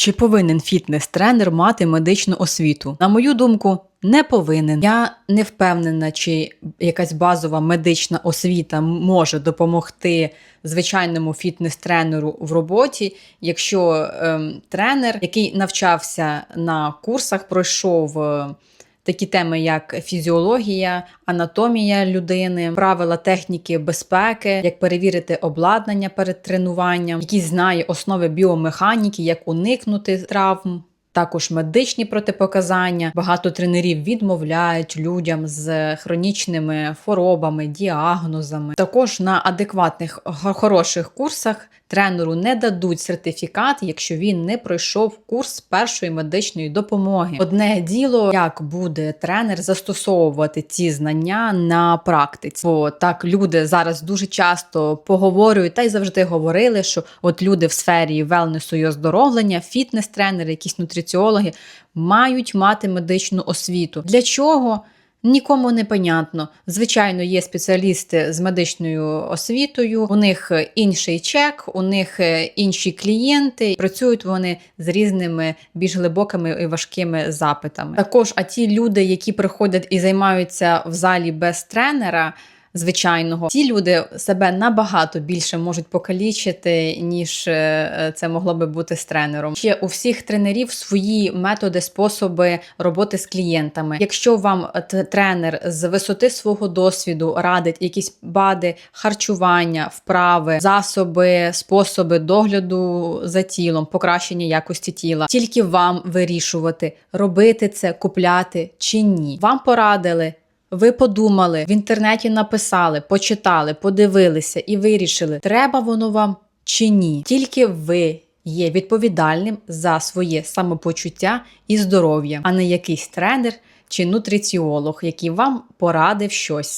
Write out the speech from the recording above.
Чи повинен фітнес-тренер мати медичну освіту? На мою думку, не повинен. Я не впевнена, чи якась базова медична освіта може допомогти звичайному фітнес-тренеру в роботі, якщо ем, тренер, який навчався на курсах, пройшов. е, Такі теми, як фізіологія, анатомія людини, правила техніки безпеки, як перевірити обладнання перед тренуванням, який знає основи біомеханіки, як уникнути травм. Також медичні протипоказання. Багато тренерів відмовляють людям з хронічними хворобами, діагнозами. Також на адекватних хороших курсах тренеру не дадуть сертифікат, якщо він не пройшов курс першої медичної допомоги. Одне діло, як буде тренер застосовувати ці знання на практиці. Бо так люди зараз дуже часто поговорюють та й завжди говорили, що от люди в сфері велнесу і оздоровлення, фітнес-тренери, якісь нутриціологи мають мати медичну освіту. Для чого? Нікому не понятно. Звичайно, є спеціалісти з медичною освітою, у них інший чек, у них інші клієнти. Працюють вони з різними більш глибокими і важкими запитами. Також, а ті люди, які приходять і займаються в залі без тренера. Звичайного ці люди себе набагато більше можуть покалічити, ніж е, це могло би бути з тренером. Ще у всіх тренерів свої методи, способи роботи з клієнтами. Якщо вам тренер з висоти свого досвіду радить якісь бади харчування, вправи, засоби, способи догляду за тілом, покращення якості тіла, тільки вам вирішувати, робити це, купляти чи ні. Вам порадили. Ви подумали, в інтернеті написали, почитали, подивилися і вирішили, треба воно вам чи ні. Тільки ви є відповідальним за своє самопочуття і здоров'я, а не якийсь тренер чи нутриціолог, який вам порадив щось.